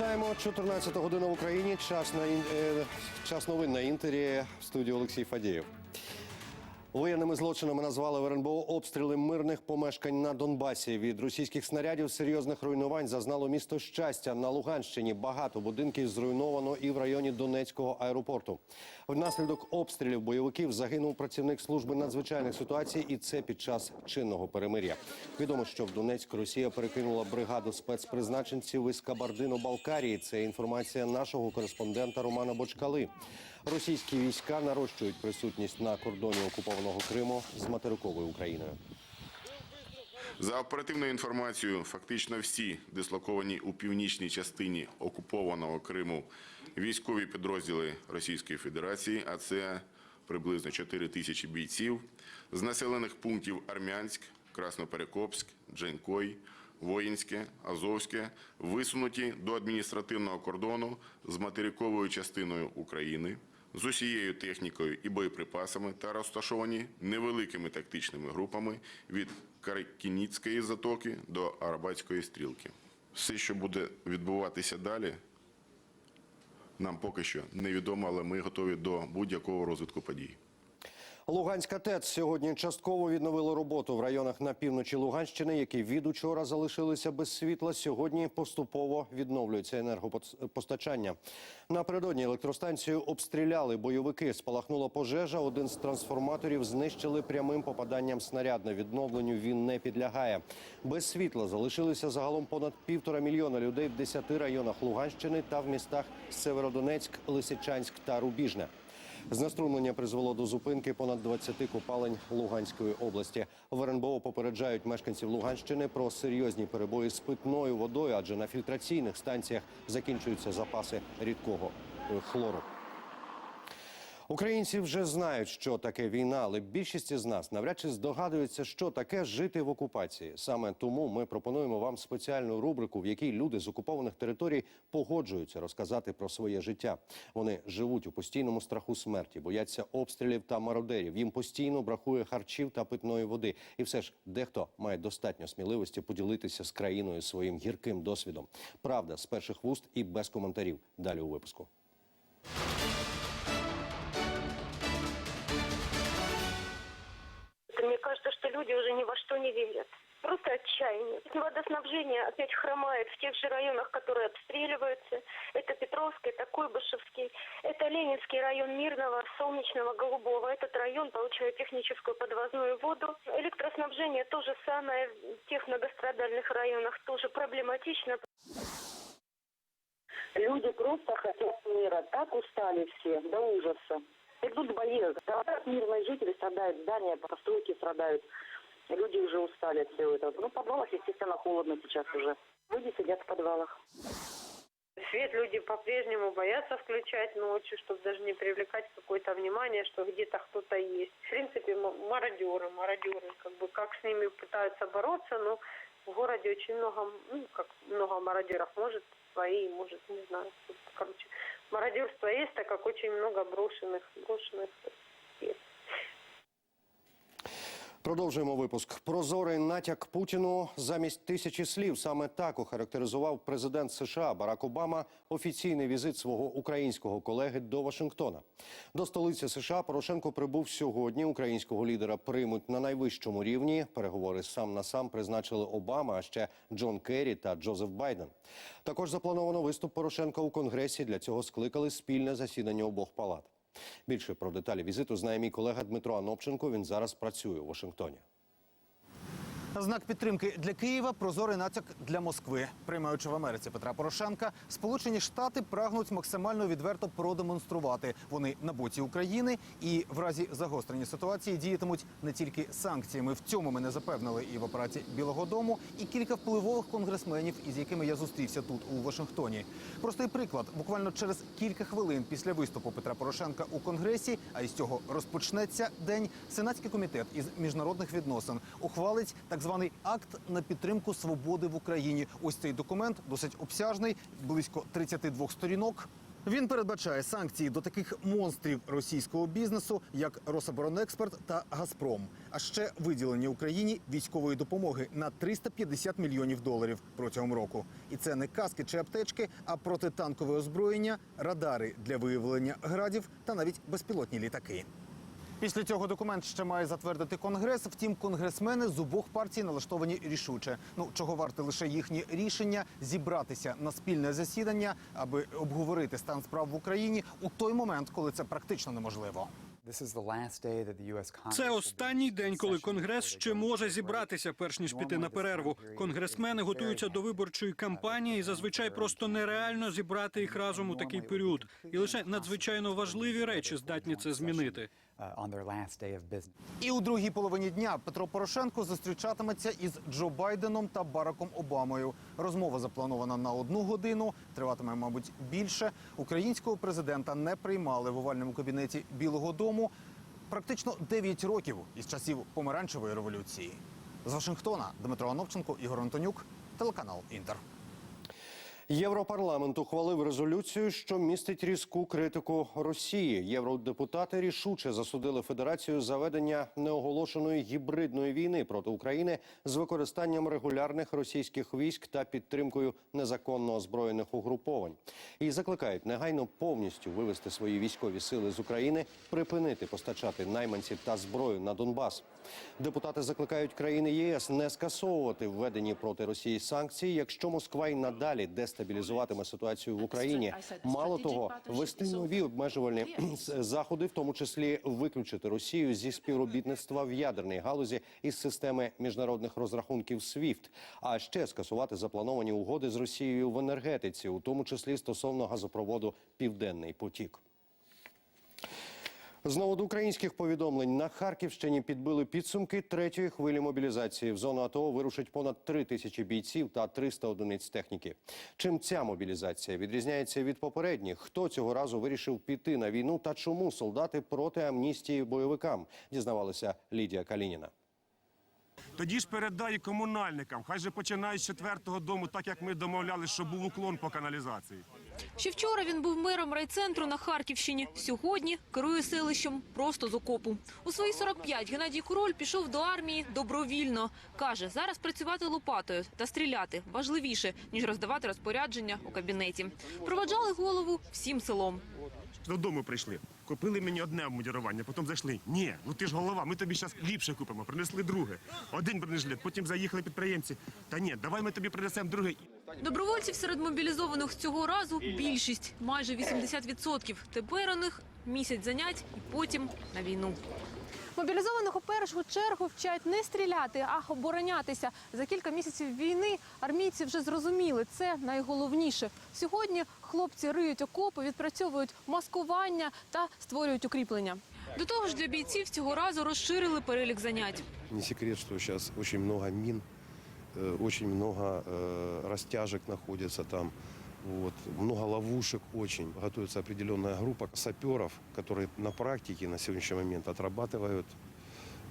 Вітаємо 14 година в Україні. Час на е, час новин на інтері в студії Олексій Фадієв. Воєнними злочинами назвали в РНБО обстріли мирних помешкань на Донбасі. Від російських снарядів серйозних руйнувань зазнало місто щастя на Луганщині. Багато будинків зруйновано і в районі Донецького аеропорту. Внаслідок обстрілів бойовиків загинув працівник служби надзвичайних ситуацій, і це під час чинного перемир'я. Відомо, що в Донецьк Росія перекинула бригаду спецпризначенців із Кабардино-Балкарії. Це інформація нашого кореспондента Романа Бочкали. Російські війська нарощують присутність на кордоні окупованого Криму з материковою Україною. За оперативною інформацією, фактично всі дислоковані у північній частині окупованого Криму військові підрозділи Російської Федерації, а це приблизно 4 тисячі бійців, з населених пунктів Армянськ, Красноперекопськ, Дженкой, Воїнське, Азовське, висунуті до адміністративного кордону з материковою частиною України, з усією технікою і боєприпасами та розташовані невеликими тактичними групами від Каркініцької затоки до Арабатської стрілки. Все, що буде відбуватися далі, нам поки що невідомо, але ми готові до будь-якого розвитку подій. Луганська ТЕЦ сьогодні частково відновила роботу в районах на півночі Луганщини, які від учора залишилися без світла. Сьогодні поступово відновлюється енергопостачання. Напередодні електростанцію обстріляли бойовики. Спалахнула пожежа. Один з трансформаторів знищили прямим попаданням снаряд. На відновленню він не підлягає. Без світла залишилися загалом понад півтора мільйона людей в десяти районах Луганщини та в містах Северодонецьк, Лисичанськ та Рубіжне. Знеструмлення призвело до зупинки понад 20 копалень Луганської області. В РНБО попереджають мешканців Луганщини про серйозні перебої з питною водою, адже на фільтраційних станціях закінчуються запаси рідкого е, хлору. Українці вже знають, що таке війна, але більшість із нас навряд чи здогадується, що таке жити в окупації. Саме тому ми пропонуємо вам спеціальну рубрику, в якій люди з окупованих територій погоджуються розказати про своє життя. Вони живуть у постійному страху смерті, бояться обстрілів та мародерів. Їм постійно бракує харчів та питної води. І все ж дехто має достатньо сміливості поділитися з країною своїм гірким досвідом. Правда з перших вуст і без коментарів. Далі у випуску. Верят. Просто отчаяние. Водоснабжение опять хромает в тех же районах, которые обстреливаются. Это Петровский, это Куйбышевский, это Ленинский район Мирного, Солнечного, Голубого. Этот район получает техническую подвозную воду. Электроснабжение то же самое в тех многострадальных районах тоже проблематично. Люди просто хотят мира. Так устали все, до ужаса. Идут бои. Страдают мирные жители, страдают здания, постройки страдают. Люди уже устали от всего этого. Ну, в подвалах, естественно, холодно сейчас уже. Люди сидят в подвалах. Свет люди по-прежнему боятся включать ночью, чтобы даже не привлекать какое-то внимание, что где-то кто-то есть. В принципе, мародеры, мародеры, как бы как с ними пытаются бороться, но в городе очень много, ну, как много мародеров, может свои, может, не знаю. Короче, мародерство есть, так как очень много брошенных, брошенных есть. Продовжуємо випуск. Прозорий натяк Путіну замість тисячі слів. Саме так охарактеризував президент США Барак Обама офіційний візит свого українського колеги до Вашингтона. До столиці США Порошенко прибув сьогодні. Українського лідера приймуть на найвищому рівні. Переговори сам на сам призначили Обама, а ще Джон Керрі та Джозеф Байден. Також заплановано виступ Порошенка у конгресі. Для цього скликали спільне засідання обох палат. Більше про деталі візиту знає мій колега Дмитро Анопченко. Він зараз працює у Вашингтоні. Знак підтримки для Києва прозорий натяк для Москви. Приймаючи в Америці Петра Порошенка, Сполучені Штати прагнуть максимально відверто продемонструвати. Вони на боці України і в разі загострення ситуації діятимуть не тільки санкціями. В цьому мене запевнили і в апараті Білого Дому, і кілька впливових конгресменів, із якими я зустрівся тут у Вашингтоні. Простий приклад: буквально через кілька хвилин після виступу Петра Порошенка у конгресі, а із цього розпочнеться день. Сенатський комітет із міжнародних відносин ухвалить так званий акт на підтримку свободи в Україні. Ось цей документ досить обсяжний, близько 32 сторінок. Він передбачає санкції до таких монстрів російського бізнесу, як Рособоронекспорт та Газпром, а ще виділення Україні військової допомоги на 350 мільйонів доларів протягом року. І це не каски чи аптечки, а протитанкове озброєння, радари для виявлення градів та навіть безпілотні літаки. Після цього документ ще має затвердити конгрес. Втім, конгресмени з обох партій налаштовані рішуче. Ну чого варте лише їхні рішення зібратися на спільне засідання, аби обговорити стан справ в Україні у той момент, коли це практично неможливо. Це останній день, коли конгрес ще може зібратися, перш ніж піти на перерву. Конгресмени готуються до виборчої кампанії. і Зазвичай просто нереально зібрати їх разом у такий період. І лише надзвичайно важливі речі здатні це змінити. І у другій половині дня Петро Порошенко зустрічатиметься із Джо Байденом та Бараком Обамою. Розмова запланована на одну годину, триватиме, мабуть, більше. Українського президента не приймали в овальному кабінеті Білого Дому практично 9 років із часів помаранчевої революції. З Вашингтона Дмитро Ановченко, Ігор Антонюк, телеканал Інтер. Європарламент ухвалив резолюцію, що містить різку критику Росії. Євродепутати рішуче засудили Федерацію за ведення неоголошеної гібридної війни проти України з використанням регулярних російських військ та підтримкою незаконно озброєних угруповань. І закликають негайно повністю вивести свої військові сили з України, припинити постачати найманців та зброю на Донбас. Депутати закликають країни єС не скасовувати введені проти Росії санкції, якщо Москва й надалі дестабілізуватиме ситуацію в Україні. Мало того, вести нові обмежувальні заходи, в тому числі виключити Росію зі співробітництва в ядерній галузі із системи міжнародних розрахунків SWIFT, а ще скасувати заплановані угоди з Росією в енергетиці, у тому числі стосовно газопроводу Південний потік. Знову до українських повідомлень на Харківщині підбили підсумки третьої хвилі мобілізації. В зону АТО вирушить понад три тисячі бійців та 300 одиниць техніки. Чим ця мобілізація відрізняється від попередніх? Хто цього разу вирішив піти на війну та чому солдати проти амністії бойовикам? Дізнавалася Лідія Калініна. Тоді ж передай комунальникам. Хай же починають з четвертого дому, так як ми домовлялися, що був уклон по каналізації. Ще вчора він був мером райцентру на Харківщині. Сьогодні керує селищем просто з окопу. У свої 45 Геннадій Король пішов до армії добровільно. Каже, зараз працювати лопатою та стріляти важливіше, ніж роздавати розпорядження у кабінеті. Проваджали голову всім селом. Додому прийшли. Купили мені одне обмундірування, потім зайшли. Ні, ну ти ж голова, ми тобі зараз ліпше купимо. Принесли друге. Один бронежилет, потім заїхали підприємці. Та ні, давай ми тобі принесемо другий. Добровольців серед мобілізованих цього разу більшість майже 80%. Тепер у них місяць занять і потім на війну. Мобілізованих у першу чергу вчать не стріляти, а оборонятися. За кілька місяців війни армійці вже зрозуміли, це найголовніше. Сьогодні хлопці риють окопи, відпрацьовують маскування та створюють укріплення. До того ж, для бійців цього разу розширили перелік занять. Не секрет, что сейчас очень много мин, э, очень много э, растяжек находится там. Вот, много ловушек очень. Готовится определенная группа саперов, которые на практике на сегодняшний момент отрабатывают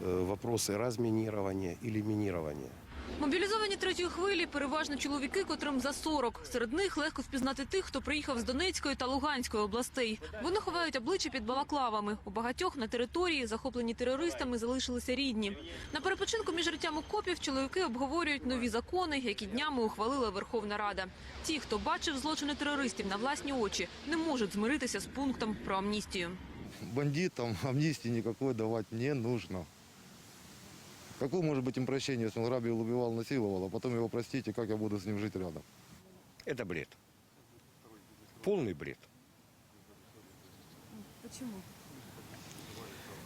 э, вопросы разминирования или минирования. Мобілізовані третьої хвилі переважно чоловіки, котрим за 40. Серед них легко впізнати тих, хто приїхав з Донецької та Луганської областей. Вони ховають обличчя під балаклавами. У багатьох на території, захоплені терористами, залишилися рідні. На перепочинку між життям окопів чоловіки обговорюють нові закони, які днями ухвалила Верховна Рада. Ті, хто бачив злочини терористів на власні очі, не можуть змиритися з пунктом про амністію. бандитам амнистии никакой давать не нужно. Какое может быть им прощение, если он грабил, убивал, насиловал, а потом его простите, как я буду с ним жить рядом? Это бред. Полный бред. Почему?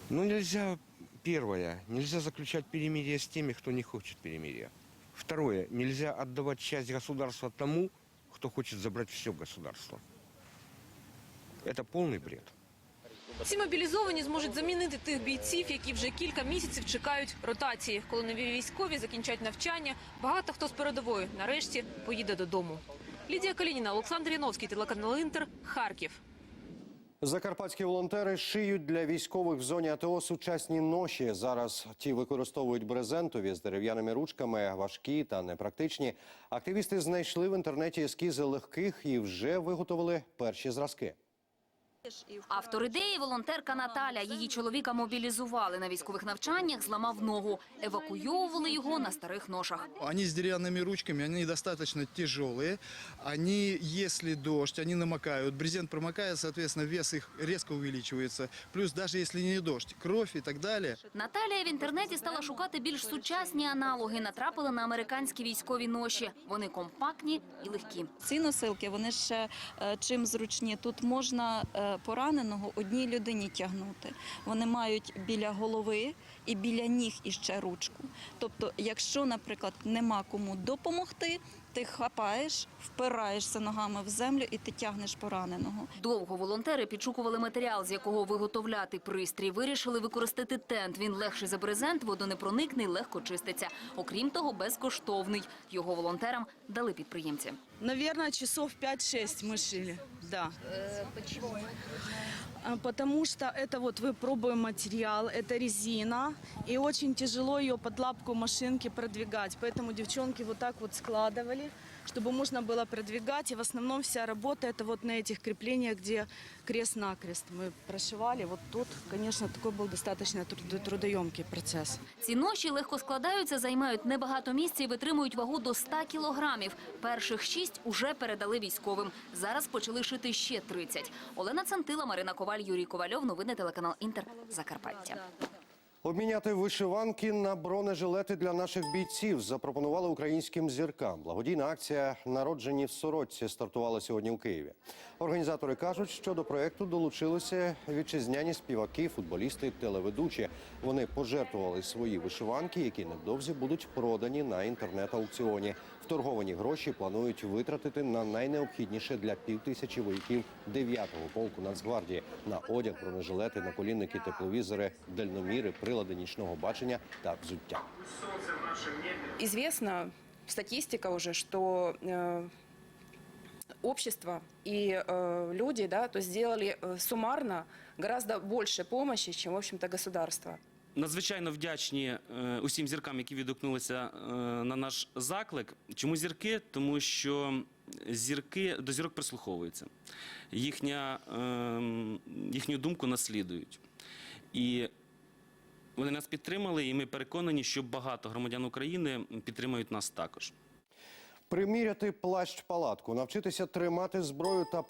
Ну, нельзя, первое, нельзя заключать перемирие с теми, кто не хочет перемирия. Второе, нельзя отдавать часть государства тому, кто хочет забрать все государство. Это полный бред. Ці мобілізовані зможуть замінити тих бійців, які вже кілька місяців чекають ротації. Коли нові військові закінчать навчання, багато хто з передової нарешті поїде додому. Лідія Калініна, Олександр Яновський, телеканал Інтер, Харків. Закарпатські волонтери шиють для військових в зоні АТО сучасні ноші. Зараз ті використовують брезентові з дерев'яними ручками, важкі та непрактичні. Активісти знайшли в інтернеті ескізи легких і вже виготовили перші зразки. Автор ідеї – волонтерка Наталя. Її чоловіка мобілізували на військових навчаннях, зламав ногу. Евакуйовували його на старих ношах. Они с деревянными ручками, они достаточно тяжелые. Они, если дождь, они намокают. Брезент промокает, соответственно, вес их резко увеличивается. Плюс даже если не дождь, кровь и так далее. Наталія в інтернеті стала шукати більш сучасні аналоги. Натрапили на американські військові ноші. Вони компактні і легкі. Ці носилки, вони ще е, чим зручні. Тут можна е, пораненого одній людині тягнути. Вони мають біля голови і біля ніг іще ручку. Тобто, якщо, наприклад, нема кому допомогти, ти хапаєш, впираєшся ногами в землю і ти тягнеш пораненого. Довго волонтери підшукували матеріал, з якого виготовляти пристрій. Вирішили використати тент. Він легший за брезент, водонепроникний, легко чиститься. Окрім того, безкоштовний. Його волонтерам дали підприємці. Наверное, часов 5-6 мы шили Да. Почему? А, Потому что это вот вы пробуем материал, это резина, и очень тяжело ее под лапку машинки продвигать. Поэтому девчонки вот так вот складывали, чтобы можно было продвигать. И в основном вся работа это вот на этих креплениях, где крест-накрест мы прошивали. Вот тут, конечно, такой был достаточно труд- трудоемкий процесс. Ці ноші легко складаються, займають небагато місця і витримують вагу до 100 кілограмів. Перших шість уже передали військовим. Зараз почали шити ще 30. Олена Цантила, Марина Коваль, Юрій Ковальов. Новини телеканал Інтер. Закарпаття. Обміняти вишиванки на бронежилети для наших бійців запропонували українським зіркам. Благодійна акція «Народжені в сорочці» стартувала сьогодні у Києві. Організатори кажуть, що до проекту долучилися вітчизняні співаки, футболісти, телеведучі. Вони пожертвували свої вишиванки, які невдовзі будуть продані на інтернет-аукціоні. Вторговані гроші планують витратити на найнеобхідніше для півтисячі вояків 9-го полку Нацгвардії на одяг, бронежилети, наколінники, тепловізори, дальноміри, прилади нічного бачення та взуття. Известна статистика уже, что э, общество и э, люди, да, то сделали э, суммарно гораздо больше помощи, чем, в общем-то, государство. Надзвичайно вдячні е, усім зіркам, які відгукнулися е, на наш заклик. Чому зірки? Тому що зірки до зірок прислуховуються, їхня, е, їхню думку наслідують. І вони нас підтримали, і ми переконані, що багато громадян України підтримують нас також. Приміряти плащ-палатку, навчитися тримати зброю та